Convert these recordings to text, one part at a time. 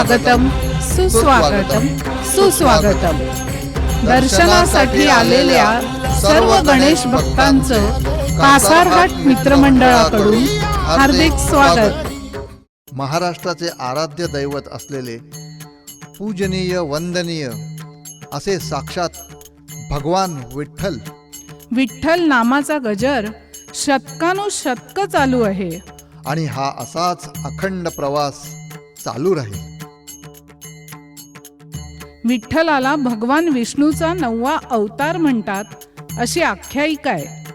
सुस्वागतम सुस्वागतम. सुस्वागतम. दर्शनासाठी आलेल्या सर्व गणेश भक्तांचं कासारहाट मित्रमंडळाकडून हार्दिक स्वागत. महाराष्ट्राचे आराध्य दैवत असलेले पूजनीय वंदनीय असे साक्षात भगवान विठ्ठल. विठ्ठल नामाचा गजर शतकानुशतक चालू आहे. आणि हा असाच अखंड प्रवास चालू राहील. विठ्ठलाला भगवान विष्णूचा नववा अवतार म्हणतात अशी आख्यायिका आहे.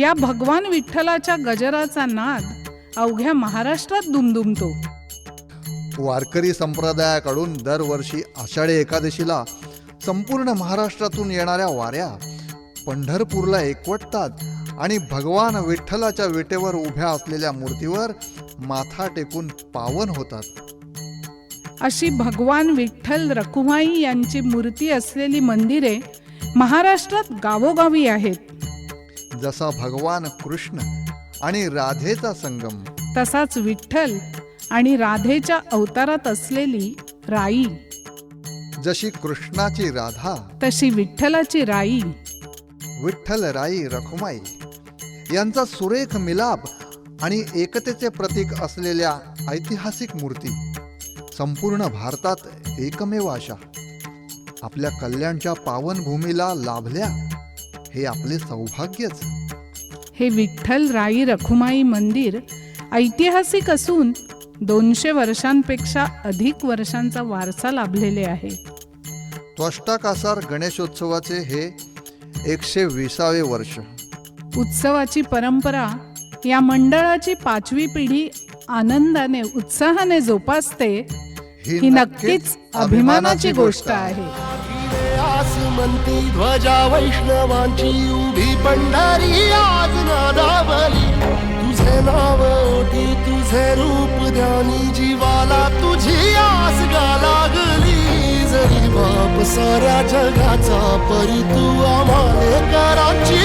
या भगवान विठ्ठलाच्या गजराचा नाद अवघ्या महाराष्ट्रात दुमदुमतो. वारकरी संप्रदायाकडून दरवर्षी आषाढी एकादशीला संपूर्ण महाराष्ट्रातून येणाऱ्या वाऱ्या पंढरपूरला एकवटतात आणि भगवान विठ्ठलाच्या विटेवर उभ्या असलेल्या मूर्तीवर माथा टेकून पावन होतात. अशी भगवान विठ्ठल रखुमाई यांची मूर्ती असलेली मंदिरे महाराष्ट्रात गावोगावी आहेत. जसा भगवान कृष्ण आणि राधेचा संगम. तसाच विठ्ठल आणि राधेच्या अवतारात असलेली राई. जशी कृष्णाची राधा. तशी विठ्ठलाची राई. विठ्ठल राई रखुमाई. यांचा सुरेख मिलाप आणि एकतेचे प्रतीक असलेल्या ऐतिहासिक मूर्ती. संपूर्ण भारतात एकमेव अशा आपल्या कल्याणच्या पावनभूमीला लाभल्या हे आपले सौभाग्यच. हे विठ्ठल राई रखुमाई मंदिर ऐतिहासिक असून दोनशे वर्षांपेक्षा अधिक वर्षांचा वारसा लाभलेले आहे. त्वष्टाकासार गणेशोत्सवाचे हे एकशे विसावे वर्ष. उत्सवाची परंपरा या मंडळाची पाचवी पिढी आनंदाने उत्साहाने जोपासते ही नक्कीच अभिमानाची गोष्ट आहे. आसमंती ध्वजा वैष्णवांची उभी पंढरी आज नादावली. तुझे नाव ओटी तुझे रूप ध्यानी जीवाला तुझी आस गा लागली. जरी बाप साऱ्या जगाचा परी तू आम्हाले कराची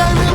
time